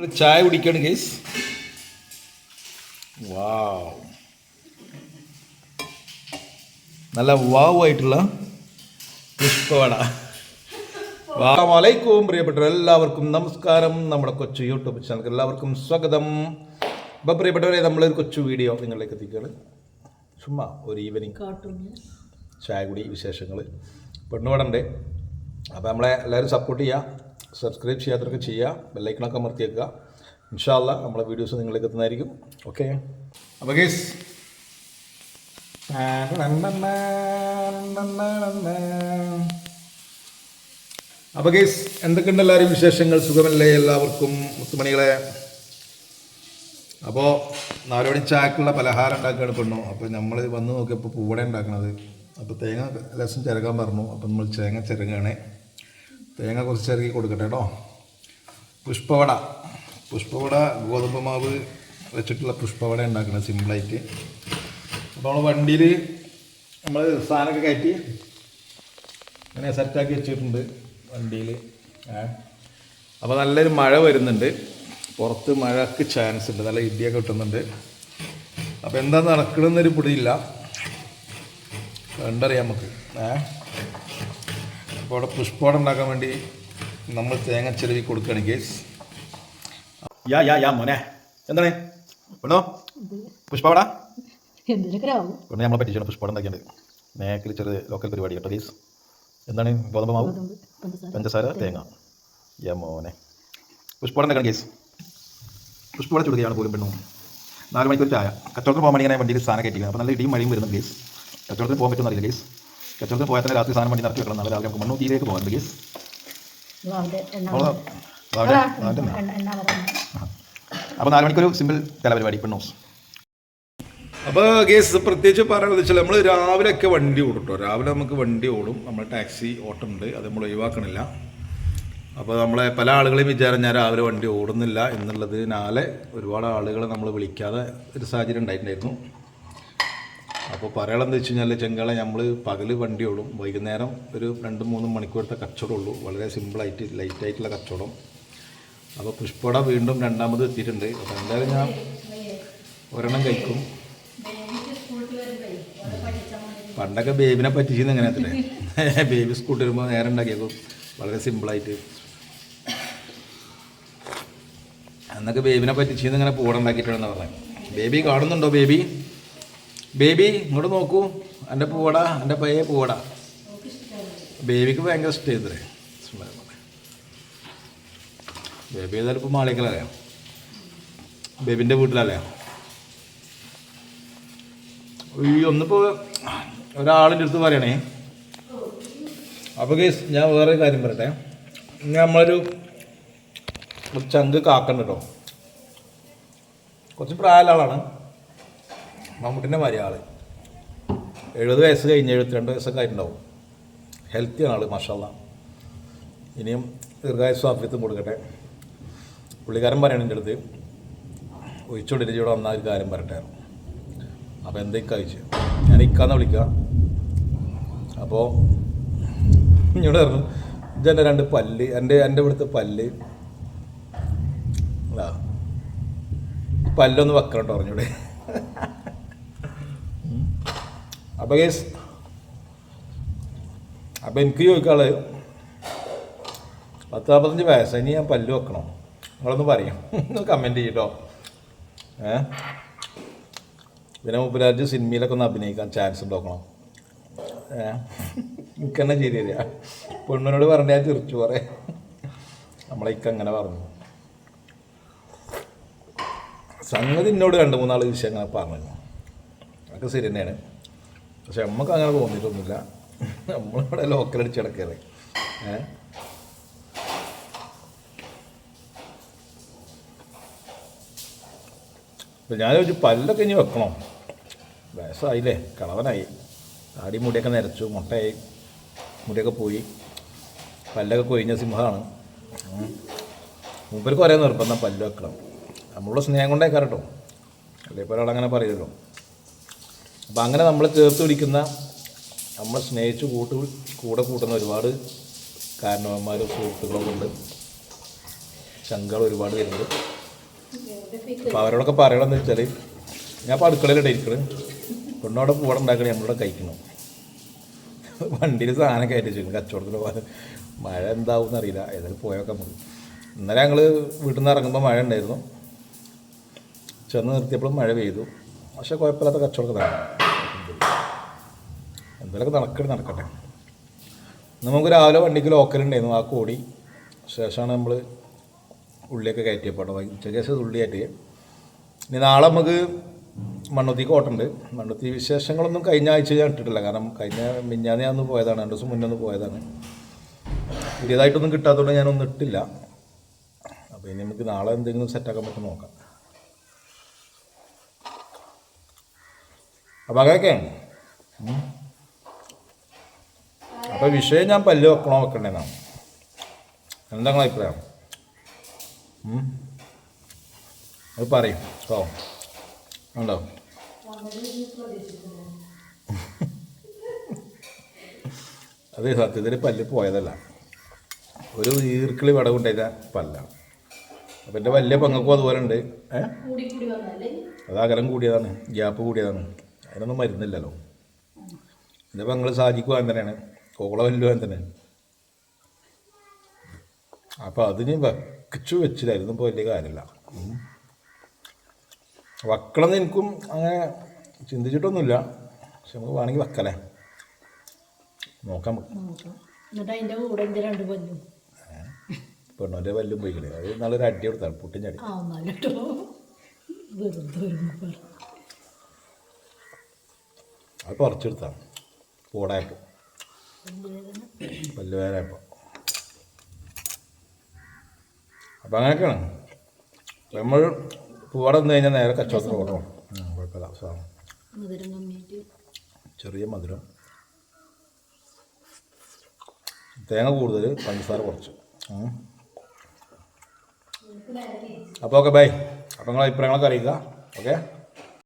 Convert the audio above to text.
ചായ കുടിക്കാണ് കേസ് വാവ് നല്ല വാവ് ആയിട്ടുള്ള പുഷ്പവട. വാലൈക്കും പ്രിയപ്പെട്ടവർ എല്ലാവർക്കും നമസ്കാരം. നമ്മുടെ കൊച്ചു യൂട്യൂബ് ചാനൽ എല്ലാവർക്കും സ്വാഗതം. അപ്പോൾ പ്രിയപ്പെട്ടവരെ നമ്മളൊരു കൊച്ചു വീഡിയോ നിങ്ങളിലേക്ക് എത്തിക്കുകയാണ്. ചുമ്മാ ഒരു ഈവനിങ് ചായ കുടി വിശേഷങ്ങൾ പെണ്ണുപാടുണ്ട് അപ്പോൾ നമ്മളെ എല്ലാവരും സപ്പോർട്ട് ചെയ്യുക സബ്സ്ക്രൈബ് ചെയ്യാത്തവർക്ക് ചെയ്യുക ബെല്ലൈക്കണൊക്കെ അമർത്തിയേക്കുക. ഇൻഷാല്ല നമ്മളെ വീഡിയോസ് നിങ്ങളിലേക്ക് എത്തുന്നതായിരിക്കും. ഓക്കെ അപ്പോൾ ഗേസ് അപ്പോൾ കേസ് എന്തൊക്കെയുണ്ട് എല്ലാവരും വിശേഷങ്ങൾ? സുഖമല്ലേ എല്ലാവർക്കും? മുത്തുമണികളെ. അപ്പോൾ നാലുമണി ചായക്കുള്ള പലഹാരം ഉണ്ടാക്കുകയാണ് പെണ്ണു അപ്പോൾ നമ്മൾ വന്ന് നോക്കിയപ്പോൾ പൂവട ഉണ്ടാക്കണത്. അപ്പോൾ തേങ്ങ ലസം ചിരകാൻ പറഞ്ഞു. അപ്പോൾ നമ്മൾ തേങ്ങ ചിരകാണ്. തേങ്ങ കുറച്ച് ഇറക്കി കൊടുക്കട്ടെ കേട്ടോ. പുഷ്പവട. പുഷ്പവട ഗോതമ്പ് മാവ് വെച്ചിട്ടുള്ള പുഷ്പവട ഉണ്ടാക്കണം സിമ്പിളായിട്ട്. അപ്പോൾ നമ്മൾ വണ്ടിയിൽ നമ്മൾ സാധനമൊക്കെ കയറ്റി ഇങ്ങനെ സെറ്റാക്കി വെച്ചിട്ടുണ്ട് വണ്ടിയിൽ അപ്പോൾ നല്ലൊരു മഴ വരുന്നുണ്ട്. പുറത്ത് മഴക്ക് ചാൻസ് ഉണ്ട്. നല്ല ഇടിയൊക്കെ കിട്ടുന്നുണ്ട്. അപ്പോൾ എന്താ നടക്കണമെന്നൊരു പിടിയില്ല. കണ്ടറിയാം നമുക്ക്. ഏ? അപ്പോൾ അവിടെ പുഷ്പോടം ഉണ്ടാക്കാൻ വേണ്ടി നമ്മൾ തേങ്ങ ചെലവി കൊടുക്കുകയാണ് കേസ് യാ യാ യാ മോനെ. എന്താണ്? പെണ്ണോ? പുഷ്പവട പെണ്ണ് നമ്മളെ പറ്റിച്ചാണ് പുഷ്പവടം ഉണ്ടാക്കിയത് നേക്കിൽ ചെറിയ ലോക്കൽ പരിപാടി കേട്ടോ കേസ് എന്താണ്? ഗോതമ്പ് മാവ്? പഞ്ചസാര തേങ്ങ. യാ മോനെ. പുഷ്പോടം ഉണ്ടാക്കണം കേസ് പുഷ്പവട ചുടുകയാണ് പോലും പെണ്ണും. നാല് മണിക്കൂർ ചായ. കച്ചവടത്തിന് പോകാൻ വേണ്ടി ഇങ്ങനെ വണ്ടിയിൽ സാധനം കയറ്റിക്കുന്നത് അപ്പോൾ നല്ല ഇടിയും മഴയും വരുന്നുണ്ട് കേസ് കച്ചവടത്തിന് പോകാൻ പറ്റുന്നറിയില്ല കേസ് കച്ചവടത്തിന് പോയാൽ തന്നെ രാത്രി സാധനം വണ്ടി നിറച്ച് വെക്കണം. നല്ല രാവിലെ നമുക്ക് മണ്ണൂത്തിയിലേക്ക് പോകാൻ പ്ലീസ് അപ്പോൾ നാല് മണിക്കൊരു സിമ്പിൾ കലാപരിപാടി. പെണ്ണോസ് അപ്പോൾ കേസ് പ്രത്യേകിച്ച് പറയുന്നത് വെച്ചാൽ നമ്മൾ രാവിലെ ഒക്കെ വണ്ടി ഓടും കേട്ടോ രാവിലെ നമുക്ക് വണ്ടി ഓടും. നമ്മൾ ടാക്സി ഓട്ടമുണ്ട് അത് നമ്മൾ ഒഴിവാക്കണില്ല. അപ്പോൾ നമ്മളെ പല ആളുകളെയും വിചാരം ഞാൻ രാവിലെ വണ്ടി ഓടുന്നില്ല എന്നുള്ളതിനാലെ ഒരുപാട് ആളുകളെ നമ്മൾ വിളിക്കാതെ ഒരു സാഹചര്യം ഉണ്ടായിട്ടുണ്ടായിരുന്നു. അപ്പോൾ പറയാനുള്ളത് വെച്ച് കഴിഞ്ഞാൽ ചെങ്കാളെ നമ്മൾ പകൽ വണ്ടി ഓടും. വൈകുന്നേരം ഒരു രണ്ട് മൂന്ന് മണിക്കൂറത്തെ കച്ചവടമുള്ളൂ വളരെ സിമ്പിളായിട്ട് ലൈറ്റായിട്ടുള്ള കച്ചവടം. അപ്പോൾ പുഷ്പട വീണ്ടും രണ്ടാമത് എത്തിയിട്ടുണ്ട്. അപ്പോൾ എന്തായാലും ഞാൻ ഒരെണ്ണം കഴിക്കും. പണ്ടൊക്കെ ബേബിനെ പറ്റിച്ചിരുന്നു എങ്ങനെ തന്നെ. ബേബി സ്കൂട്ട് വരുമ്പോൾ നേരെ ഉണ്ടാക്കിയേക്കും. വളരെ സിമ്പിളായിട്ട് അന്നൊക്കെ ബേബിനെ പറ്റിച്ചെന്ന് ഇങ്ങനെ പൂടുണ്ടാക്കിയിട്ടാണെന്ന് പറഞ്ഞത് ബേബി കാണുന്നുണ്ടോ ബേബി? ബേബി ഇങ്ങോട്ട് നോക്കൂ. എന്റെ പൂവട എന്റെ പയ്യെ പൂവട. ബേബിക്ക് ഭയങ്കര ഇഷ്ടമായിരുന്നേ. ബേബി ഏതായാലും ഇപ്പോൾ മാളിക്കലല്ലേ ബേബിന്റെ വീട്ടിലല്ലേ? ഈ ഒന്നിപ്പോൾ ഒരാളിന്റെ അടുത്ത് പറയണേ. അപ്പോൾ കേസ് ഞാൻ വേറെ കാര്യം പറയട്ടെ. നമ്മളൊരു ചങ്ക് കാക്കണ്ട? കേട്ടോ കുറച്ച് പ്രായമുള്ള ആളാണ്. മമ്മൂട്ടിന്റെ മാതിരി ആൾ എഴുപത് വയസ്സ് കഴിഞ്ഞ് എഴുപത്തിരണ്ട് വയസ്സൊക്കെ ആയിട്ടുണ്ടാവും. ഹെൽത്തിയാണ് ആൾ മഷാല്ല ഇനിയും ദീർഘായുസ് ആഫ്യത്തും കൊടുക്കട്ടെ. പുള്ളിക്കാരൻ പറയണ എന്റെ അടുത്ത് ഒഴിച്ചോണ്ടിട്ട് ഇവിടെ വന്നാൽ കാര്യം പറയട്ടെ. അപ്പോൾ എന്തൊക്കെ കഴിച്ചു ഞാൻ ഇക്കാന്ന് വിളിക്കുക അപ്പോൾ ഇങ്ങോട്ട് പറഞ്ഞു ഇതെന്റെ രണ്ട് പല്ല് എന്റെ എന്റെ ഇവിടുത്തെ പല്ല് പല്ലൊന്ന് വെക്കണം കേട്ടോ പറഞ്ഞൂടെ അപ്പോൾ കേസ് അപ്പോൾ എനിക്ക് ചോദിക്കാൾ പത്ത് നാൽപ്പത്തഞ്ച് വയസ്സ് ഇനി ഞാൻ പല്ല് വെക്കണം? നിങ്ങളൊന്ന് പറയും. കമന്റ് ചെയ്യട്ടോ ഏ? പിന്നെ മുപ്പരാജ് സിനിമയിലൊക്കെ ഒന്ന് അഭിനയിക്കാൻ ചാൻസ് ഉണ്ടാക്കണം. ഏ? എനിക്ക് തന്നെ ശരി തരിക പെണ്ണിനോട് പറഞ്ഞാൽ ഞാൻ തിരിച്ചു പറയേ നമ്മളേക്ക് അങ്ങനെ പറഞ്ഞു. സംഗതി എന്നോട് രണ്ട് മൂന്നാൾ വിഷയം അങ്ങനെ പറഞ്ഞു അതൊക്കെ ശരി തന്നെയാണ്. പക്ഷെ നമുക്ക് അങ്ങനെ തോന്നിയിട്ടൊന്നുമില്ല. നമ്മളിവിടെ ലോക്കൽ അടിച്ച് കിടക്കല്ലേ അപ്പം ഞാൻ ചോദിച്ചു പല്ലൊക്കെ ഇനി വെക്കണോ? വയസ്സായില്ലേ കളവനായി. താടി മുടിയൊക്കെ നിരച്ചു മുട്ടയായി. മുടിയൊക്കെ പോയി. പല്ലൊക്കെ കൊഴിഞ്ഞ സിംഹമാണ്. മൂപ്പർക്ക് ഒരേ നിർബന്ധം പല്ല് വെക്കണം. നമ്മളുടെ സ്നേഹം കൊണ്ടേ കേട്ടോ അല്ലേ ഇപ്പോൾ ഒരാളങ്ങനെ പറയുമല്ലോ അപ്പം അങ്ങനെ നമ്മൾ ചേർത്ത് പിടിക്കുന്ന നമ്മൾ സ്നേഹിച്ച് കൂട്ട് കൂടെ കൂട്ടുന്ന ഒരുപാട് കാരണവന്മാരും സുഹൃത്തുക്കളൊക്കെ ഉണ്ട്. ശങ്കകൾ ഒരുപാട് വരുന്നുണ്ട്. അപ്പോൾ അവരോടൊക്കെ പറയണമെന്ന് വെച്ചാൽ ഞാൻ ഇപ്പോൾ അടുക്കളയിലിട്ട് ഇരിക്കണം. പെണ്ണോടെ പൂടെ ഉണ്ടാക്കണേ നമ്മളോട് കഴിക്കണം. വണ്ടിയിൽ സാധനം കയറ്റി വെച്ചു കച്ചവടത്തിന് പോകാൻ മഴ എന്താവും എന്നറിയില്ല. ഏതായാലും പോയൊക്കെ നമുക്ക്. ഇന്നലെ ഞങ്ങൾ വീട്ടിൽ നിന്ന് ഇറങ്ങുമ്പോൾ മഴ ഉണ്ടായിരുന്നു. ചെന്ന് നിർത്തിയപ്പോഴും മഴ പെയ്തു. പക്ഷേ കുഴപ്പമില്ലാത്ത കച്ചവടമൊക്കെ എന്തായാലും നടക്കട്ടെ. നടക്കട്ടെ നമുക്ക് രാവിലെ വണ്ടിക്ക് ലോക്കലുണ്ടായിരുന്നു ആ കൂടി. ശേഷമാണ് നമ്മൾ ഉള്ളിയൊക്കെ കയറ്റിയപ്പോൾ. ഉച്ചയ്ക്ക് ശേഷം ഉള്ളി കയറ്റിയത് ഇനി നാളെ നമുക്ക് മണ്ണുത്തി കോട്ടുണ്ട്. മണ്ണുത്തി വിശേഷങ്ങളൊന്നും കഴിഞ്ഞ ആഴ്ച ഞാൻ ഇട്ടിട്ടില്ല. കാരണം കഴിഞ്ഞ മിഞ്ഞാന്ന് ഞാൻ ഒന്ന് പോയതാണ്. രണ്ട് ദിവസം മുന്നേ ഒന്ന് പോയതാണ്. പുതിയതായിട്ടൊന്നും കിട്ടാത്തതുകൊണ്ട് ഞാനൊന്നും ഇട്ടില്ല. അപ്പോൾ ഇനി നമുക്ക് നാളെ എന്തെങ്കിലും സെറ്റാക്കാൻ പറ്റും നോക്കാം. അപ്പം അങ്ങനെയൊക്കെ. അപ്പം വിഷയം ഞാൻ പല്ല് വെക്കണോ വെക്കണ്ടേന്നാണ് എന്താ നിങ്ങളെ അഭിപ്രായം? അത് പറയും. ഓ. ഉണ്ടോ? അത് സത്യത്തിൽ പല്ല് പോയതല്ല. ഒരു ഈർക്കിളി വടവുണ്ടായ പല്ലാണ്. അപ്പം എന്റെ വലിയ പങ്ങൾക്കും അതുപോലെ ഉണ്ട്. ഏ? കൂടി കൂടി വന്നല്ലേ അത് അകലം കൂടിയതാണ്. ഗ്യാപ്പ് കൂടിയതാണ്. അതിനൊന്നും മരുന്നില്ലല്ലോ. ഇതിപ്പോൾ പെങ്ങൾ സാധിക്കുക എന്തിനാണ് തന്നെയാണ്. കോള വല്ലും അങ്ങനെ തന്നെയാണ്. അപ്പോൾ അതിന് വക്കിച്ചു വെച്ചില്ലായിരുന്നു ഇപ്പോൾ വലിയ കാര്യമില്ല. വക്കണം എനിക്കും അങ്ങനെ ചിന്തിച്ചിട്ടൊന്നുമില്ല. പക്ഷെ നമുക്ക് വേണമെങ്കിൽ വെക്കലേ. നോക്കാം പെണ്ണോന്റെ പല്ലും? പോയിക്കളെ അത് നല്ലൊരു അടി കൊടുത്താണ് പുട്ടിൻ ചടി ആ ഒന്നല്ല കേട്ടോ വെറുതെ വരുമ്പോ പറ അത് പറിച്ചെടുത്താണ്. കൂടായപ്പോൾ പല്ല് വേദനയപ്പോൾ അപ്പം അങ്ങനെയൊക്കെയാണ്. നമ്മൾ പൂവാടം വന്നു കഴിഞ്ഞാൽ നേരെ കച്ചവടത്തിന് ഓടണം കുഴപ്പമില്ല. സാധനം ചെറിയ മധുരം. തേങ്ങ കൂടുതൽ പഞ്ചസാര കുറച്ച്. അപ്പോൾ ഓക്കെ ബൈ. അപ്പോൾ നിങ്ങളെ അഭിപ്രായങ്ങളൊക്കെ അറിയിക്കുക. ഓക്കെ?